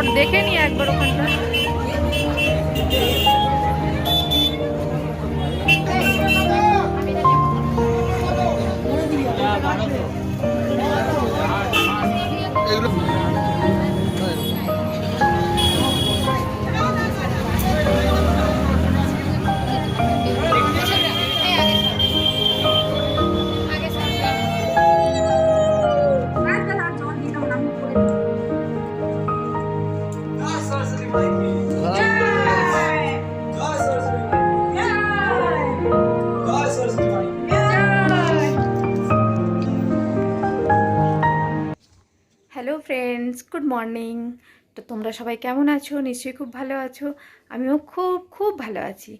Short দেখে নি একবার ওখানটা। হ্যালো তোমরা সবাই কেমন আছো? নিশ্চয়ই খুব ভালো আছো। আমিও খুব খুব ভালো আছি।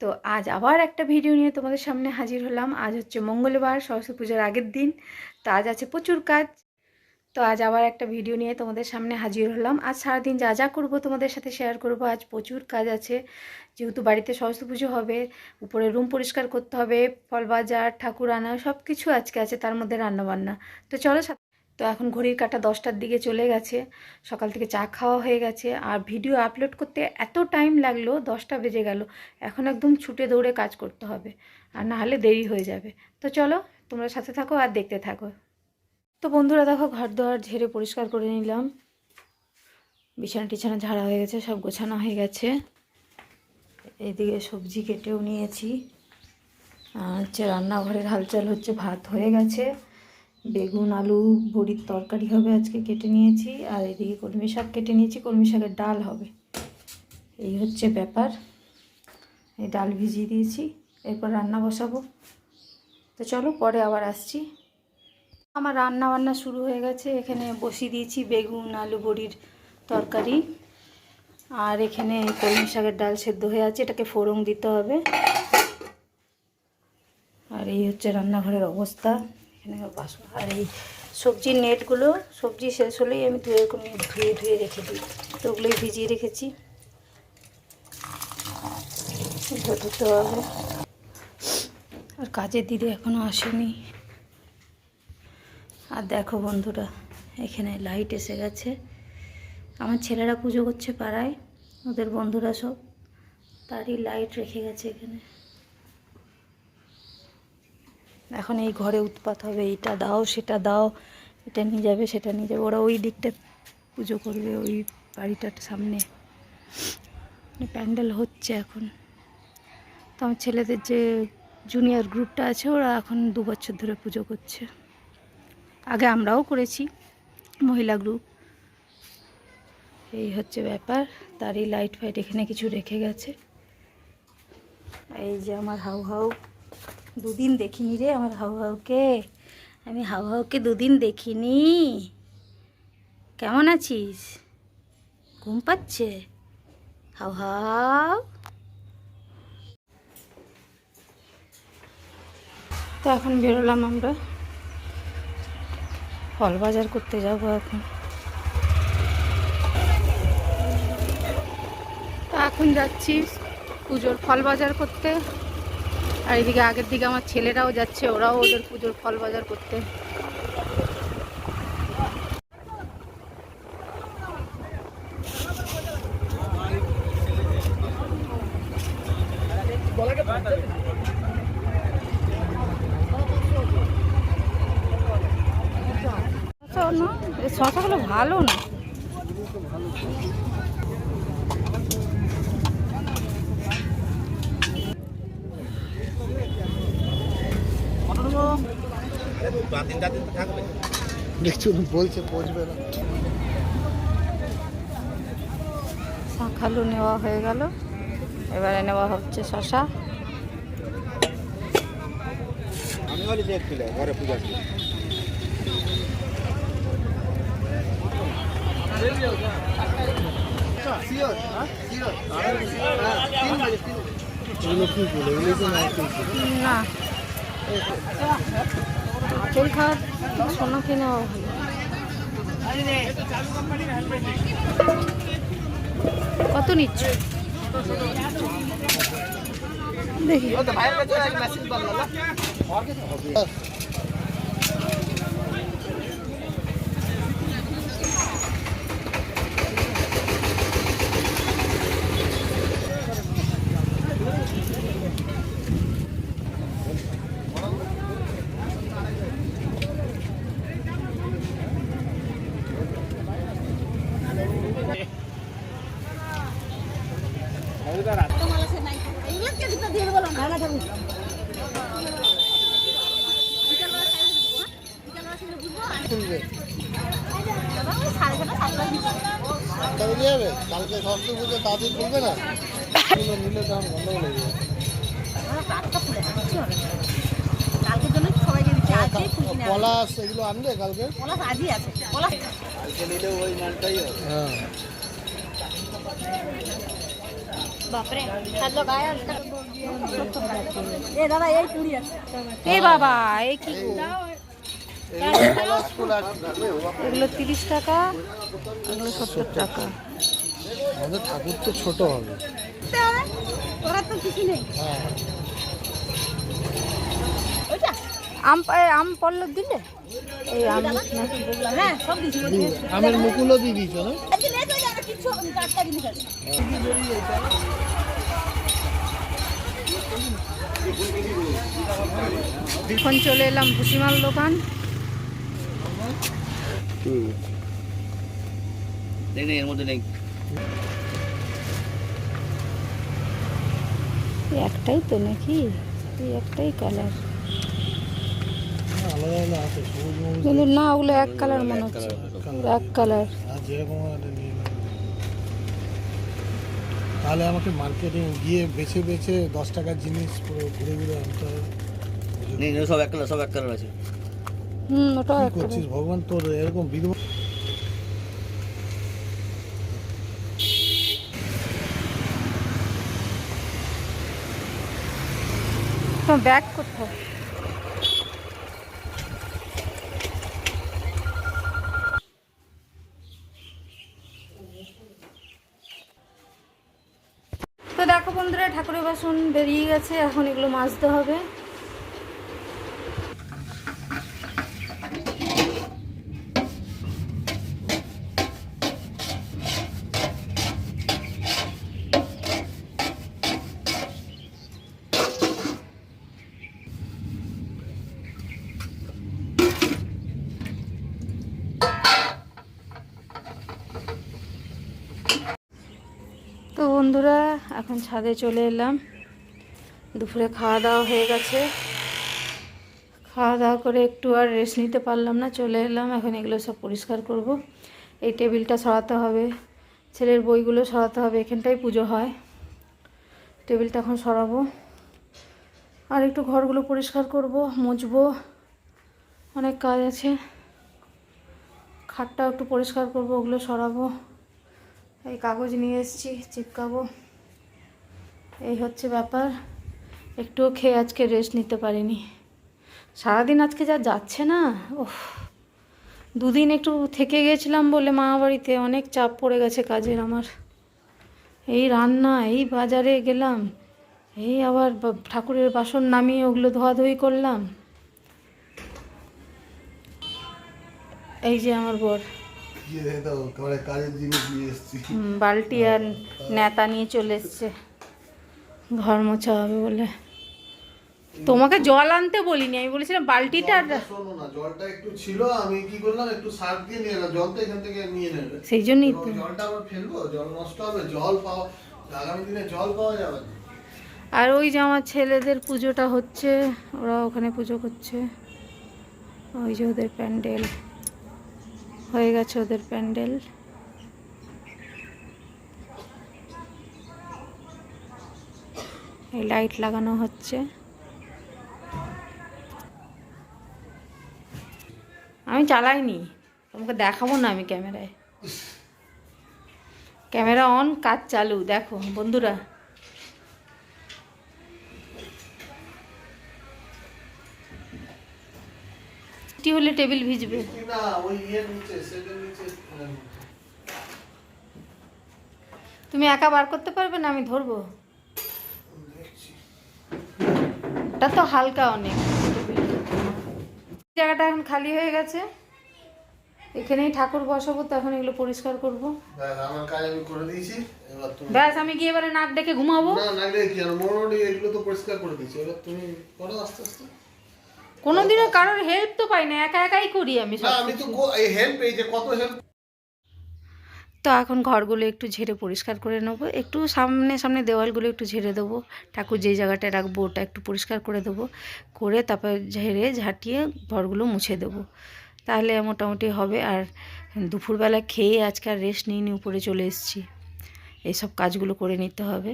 তো আজ আবার একটা ভিডিও নিয়ে তোমাদের সামনে হাজির হলাম। আজ হচ্ছে মঙ্গলবার, সরস্বতী পুজোর আগের দিন। তো আজ আছে প্রচুর কাজ। তো আজ আবার একটা ভিডিও নিয়ে তোমাদের সামনে হাজির হলাম। আজ সারাদিন যা যা করব তোমাদের সাথে শেয়ার করব। আজ প্রচুর কাজ আছে। যেহেতু বাড়িতে সরস্বতী পুজো হবে, উপরে রুম পরিষ্কার করতে হবে, ফল বাজার, ঠাকুর আনা সব কিছু আজকে আছে, তার মধ্যে রান্নাবান্না। তো চলো তো এখন ঘড়ির কাটা দশটার দিকে চলে গেছে, সকাল থেকে চা খাওয়া হয়ে গেছে, আর ভিডিও আপলোড করতে এত টাইম লাগল, দশটা বেজে গেল, এখন একদম ছুটে দৌড়ে কাজ করতে হবে, আর না হলে দেরি হয়ে যাবে। তো চলো, তোমরা সাথে থাকো আর দেখতে থাকো। তো বন্ধুরা দেখো, ঘর দোয়ার ঝেড়ে পরিষ্কার করে নিলাম। বিছানা টিছানা ঝাড়া হয়ে গেছে, সব গোছানো হয়ে গেছে। এদিকে সবজি কেটেও নিয়েছি। আর হচ্ছে রান্নাঘরের হালচাল হচ্ছে, ভাত হয়ে গেছে। বেগুন, আলু, বড়ির তরকারি হবে আজকে কেটে নিয়েছি, আর এদিকে কলমি শাক কেটে নিয়েছি, কলমি শাকের ডাল হবে। এই হচ্ছে ব্যাপার। এই ডাল ভিজিয়ে দিয়েছি, এরপর রান্না বসাবো। তো চলো পরে আবার আসছি। আমার রান্না বান্না শুরু হয়ে গেছে, এখানে বসিয়ে দিয়েছি বেগুন, আলু, বড়ির তরকারি। আর এখানে কলমি শাকের ডাল সেদ্ধ হয়ে আছে, এটাকে ফোড়ন দিতে হবে। আর এই হচ্ছে রান্নাঘরের অবস্থা। এখানে বাসন আর এই সবজির নেটগুলো, সবজি শেষ হলেই আমি ধুয়ে ধুয়ে ধুয়ে রেখে দিই। তো ওগুলোই ভিজিয়ে রেখেছি। হবে। আর কাজের দিদি এখনও আসেনি। আর দেখো বন্ধুরা, এখানে লাইট এসে গেছে। আমার ছেলেরা পুজো করছে পাড়ায়, ওদের বন্ধুরা সব, তারই লাইট রেখে গেছে এখানে। এখন এই ঘরে উৎপাত হবে এটা দাও, সেটা দাও, এটা নিয়ে যাবে, সেটা নিয়ে যাবে। ওরা ওই দিকটা পুজো করবে, ওই বাড়িটার সামনে। মানে প্যান্ডেল হচ্ছে এখন। তো আমার ছেলেদের যে জুনিয়র গ্রুপটা আছে, ওরা এখন দু বছর ধরে পুজো করছে। আগে আমরাও করেছি, মহিলা গ্রুপ এই হচ্ছে ব্যাপার। তারই লাইট ফাইট এখানে কিছু রেখে গেছে। এই যে আমার হাউ হাউ। দুদিন দেখিনি রে আমার হাউ হাউকে। আমি হাউ হাউকে দুদিন দেখিনি। কেমন আছিস? ঘুম পাচ্ছে? হাউ হাউ। তো এখন বেরোলাম আমরা। ফল বাজার করতে যাব এখন। তো এখন যাচ্ছি পুজোর ফল বাজার করতে। আর এদিকে আগের দিকে আমার ছেলেরাও যাচ্ছে, ওরাও ওদের পুজোর ফল বাজার করতে। শশা শশাগুলো ভালো না? দেখছি বলছে পচবে না। শাঁখালু নেওয়া হয়ে গেল। এবারে নেওয়া হচ্ছে শশা। আমি বলি যে ঘরে পূজা। না। খাওয়ার থেকে সোনা কত নিচ্ছ? দেখি খুলবে তাহলে যাবে কালকে সরস্বতী পুজো তাড়াতাড়ি খুলবে না? এগুলো নিলে দাম গন্ডগোল হয়ে যাবে পলাশ এগুলো আনবে কালকে? পলাশ আজই আছে পলাশ হ্যাঁ। বাপরে এ দাদা এই আছে। এ বাবা এ কি আছে এগুলো তিরিশ টাকা এগুলো সত্তর টাকা। আমাদের ঠাকুর তো ছোট হবে। তো কিছু নেই। হ্যাঁ। ওইটা? আম পল্লব দিলে? এই আম হ্যাঁ সব আমের মুকুলও দিয়ে না? কিছু জিনিস আছে এখন চলে এলাম ভুসিমাল দোকান। নেই এর মধ্যে নেই একটাই তো নাকি? এই একটাই কালার আলাদা আলাদা আছে কিন্তু না ওগুলো এক কালার মনে হচ্ছে। এক কালার আর যেরকম একটা তাহলে আমাকে মার্কেটে গিয়ে বেছে বেছে দশ টাকার জিনিস পুরো ঘুরে ঘুরে আনতে হবে। সব এক কালার সব এক কালার আছে। হুম কালার করছিস ভগবান? তোর এরকম বিধবা তোমার ব্যাগ কোথায়? তো দেখো বন্ধুরা ঠাকুরের বাসন বেরিয়ে গেছে এখন এগুলো মাজতে হবে তো বন্ধুরা, এখন ছাদে চলে এলাম। দুপুরে খাওয়া দাওয়া হয়ে গেছে। খাওয়া দাওয়া করে একটু আর রেস্ট নিতে পারলাম না, চলে এলাম। এখন এগুলো সব পরিষ্কার করব। এই টেবিলটা সরাতে হবে। ছেলের বইগুলো সরাতে হবে। এখানটাই পুজো হয়। টেবিলটা এখন সরাবো। আর একটু ঘরগুলো পরিষ্কার করব, মুছবো। অনেক কাজ আছে। খাটটাও একটু পরিষ্কার করব, ওগুলো সরাবো। এই কাগজ নিয়ে এসেছি, চিপকাবো। এই হচ্ছে ব্যাপার। একটুও খেয়ে আজকে রেস্ট নিতে পারিনি। সারাদিন আজকে যা যাচ্ছে না ওহ দুদিন একটু থেকে গেছিলাম বলে মা বাড়িতে অনেক চাপ পড়ে গেছে কাজের আমার। এই রান্না, এই বাজারে গেলাম, এই আবার ঠাকুরের বাসন নামিয়ে ওগুলো ধোয়াধুয়ি করলাম। এই যে আমার বর। বালতি আর নেতা নিয়ে চলে এসছে। ঘর মোছা হবে বলে। তোমাকে জল আনতে বলিনি আমি বলেছিলাম বালতিটা শোনো না জলটা একটু ছিল আমি কি করলাম একটু সার দিয়ে নিয়ে এলাম জল তো এখান থেকে নিয়ে নেবে। সেই জন্যই তো। জলটা আবার ফেলব জল নষ্ট হবে জল পাওয়া আগামী দিনে জল পাওয়া যাবে না। আর ওই যে আমার ছেলেদের পুজোটা হচ্ছে ওরা ওখানে পুজো করছে। ওই যে ওদের প্যান্ডেল। হয়ে গেছে ওদের প্যান্ডেল। এই লাইট লাগানো হচ্ছে। আমি চালাইনি, তোমাকে দেখাবো না আমি ক্যামেরায়। ক্যামেরা অন, কাজ চালু, দেখো বন্ধুরা। বৃষ্টি হলে টেবিল ভিজবে। উম, তুমি একা বার করতে পারবে না আমি ধরবো? এটা তো হালকা অনেক। জায়গাটা এখন খালি হয়ে গেছে। এখানেই ঠাকুর বসাবো তো এখন এগুলো পরিষ্কার করব। ব্যাস, আমার কাজ আমি করে দিয়েছি এবার তুমি ব্যাস আমি গিয়ে এবারে নাক ডেকে ঘুমাবো। না না রে কি আর? মোটামুটি এগুলো তো পরিষ্কার করে দিয়েছি। এবার তুমি করো আস্তে আস্তে। কোনোদিনও কারোর হেল্প তো পাই না একা একাই করি আমি না সব আমি তো এই হেল্প এই যে কত হেল্প তো এখন ঘরগুলো একটু ঝেড়ে পরিষ্কার করে নেব একটু সামনে সামনে দেওয়ালগুলো একটু ঝেড়ে দেবো ঠাকুর যেই জায়গাটায় রাখব ওটা একটু পরিষ্কার করে দেবো করে তারপর ঝেড়ে ঝাঁটিয়ে ঘরগুলো মুছে দেবো তাহলে মোটামুটি হবে। আর দুপুরবেলা খেয়ে আজকে আর রেস্ট নিয়ে নিয়ে উপরে চলে এসেছি এইসব কাজগুলো করে নিতে হবে।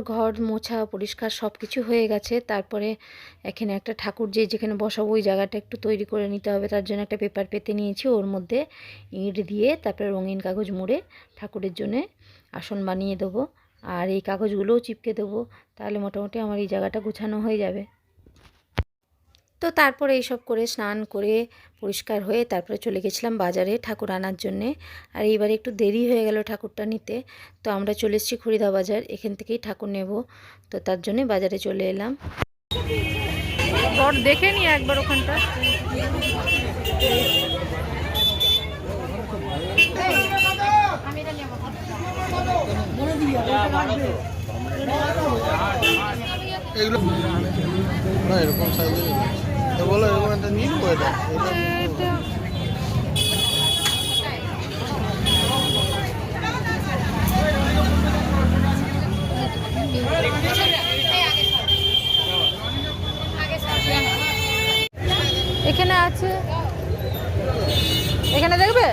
আমার ঘর মোছা, পরিষ্কার সব কিছু হয়ে গেছে। তারপরে এখানে একটা ঠাকুর যে, যেখানে বসাবো, ওই জায়গাটা একটু তৈরি করে নিতে হবে। তার জন্য একটা পেপার পেতে নিয়েছি। ওর মধ্যে ইঁট দিয়ে তারপরে রঙিন কাগজ মুড়ে ঠাকুরের জন্যে আসন বানিয়ে দেবো। আর এই কাগজগুলোও চিপকে দেবো। তাহলে মোটামুটি আমার এই জায়গাটা গোছানো হয়ে যাবে। তো তারপরে এইসব করে স্নান করে পরিষ্কার হয়ে তারপরে চলে গেছিলাম বাজারে ঠাকুর আনার জন্যে। আর এইবারে একটু দেরি হয়ে গেল ঠাকুরটা নিতে। তো আমরা চলে এসেছি খড়িদা বাজার এখান থেকেই ঠাকুর নেব। তো তার জন্যে বাজারে চলে এলাম। দেখে নি একবার ওখানটা। এগুলো না এরকম সাইজের বলো এরকম একটা নিয়ে নেব এটা এটা এখানে আছে। এখানে দেখবে?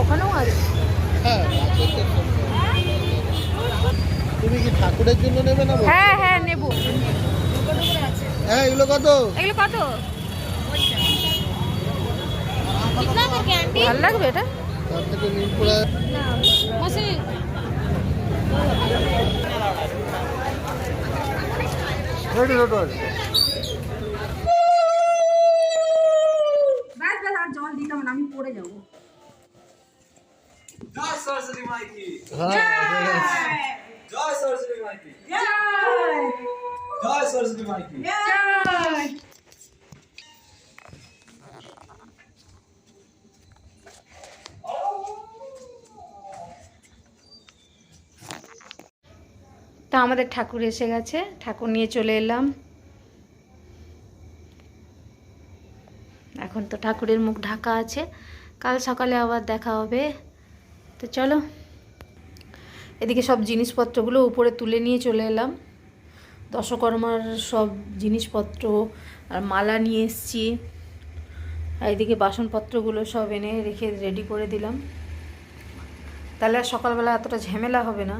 ওখানেও আছে। হ্যাঁ। তুমি কি ঠাকুরের জন্য নেবে না হ্যাঁ হ্যাঁ নেব। হ্যাঁ এগুলো কত? এগুলো কত? ভালো লাগবে এটা? জল দিতাম না আমি পড়ে যাব। হ্যাঁ জয় সরস্বতী মাইতি জয় সরস্বতী। মাইতি তা আমাদের ঠাকুর এসে গেছে ঠাকুর নিয়ে চলে এলাম। এখন তো ঠাকুরের মুখ ঢাকা আছে কাল সকালে আবার দেখা হবে। তো চলো এদিকে সব জিনিসপত্রগুলো উপরে তুলে নিয়ে চলে এলাম। দশকর্মার সব জিনিসপত্র আর মালা নিয়ে এসছি। আর এদিকে বাসনপত্রগুলো সব এনে রেখে রেডি করে দিলাম। তাহলে আর সকালবেলা এতটা ঝামেলা হবে না।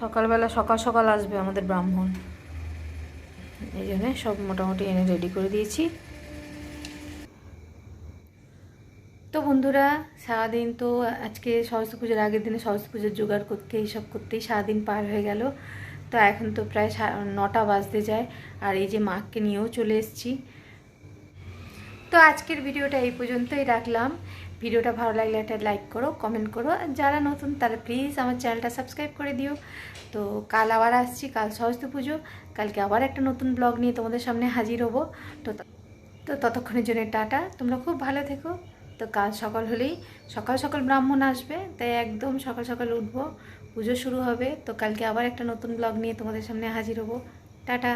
সকালবেলা সকাল সকাল আসবে আমাদের ব্রাহ্মণ। এই জন্যে সব মোটামুটি এনে রেডি করে দিয়েছি। তো বন্ধুরা, সারাদিন তো আজকে সরস্বতী পুজোর আগের দিনে সরস্বতী পুজোর জোগাড় করতে এইসব করতেই সারাদিন পার হয়ে গেল। তো এখন তো প্রায় নটা বাজতে যায়। আর এই যে মাকে নিয়েও চলে এসেছি। তো আজকের ভিডিওটা এই পর্যন্তই রাখলাম। ভিডিওটা ভালো লাগলে একটা লাইক করো কমেন্ট করো। আর যারা নতুন, তারা প্লিজ আমার চ্যানেলটা সাবস্ক্রাইব করে দিও। তো কাল আবার আসছি, কাল সরস্বতী পুজো। কালকে আবার একটা নতুন ব্লগ নিয়ে তোমাদের সামনে হাজির হব। তো তো ততক্ষণের জন্য টাটা। তোমরা খুব ভালো থেকো। তো কাল সকাল হলেই সকাল সকাল ব্রাহ্মণ আসবে, তাই একদম সকাল সকাল উঠবো। পুজো শুরু হবে। তো কালকে আবার একটা নতুন ব্লগ নিয়ে তোমাদের সামনে হাজির হব। টাটা।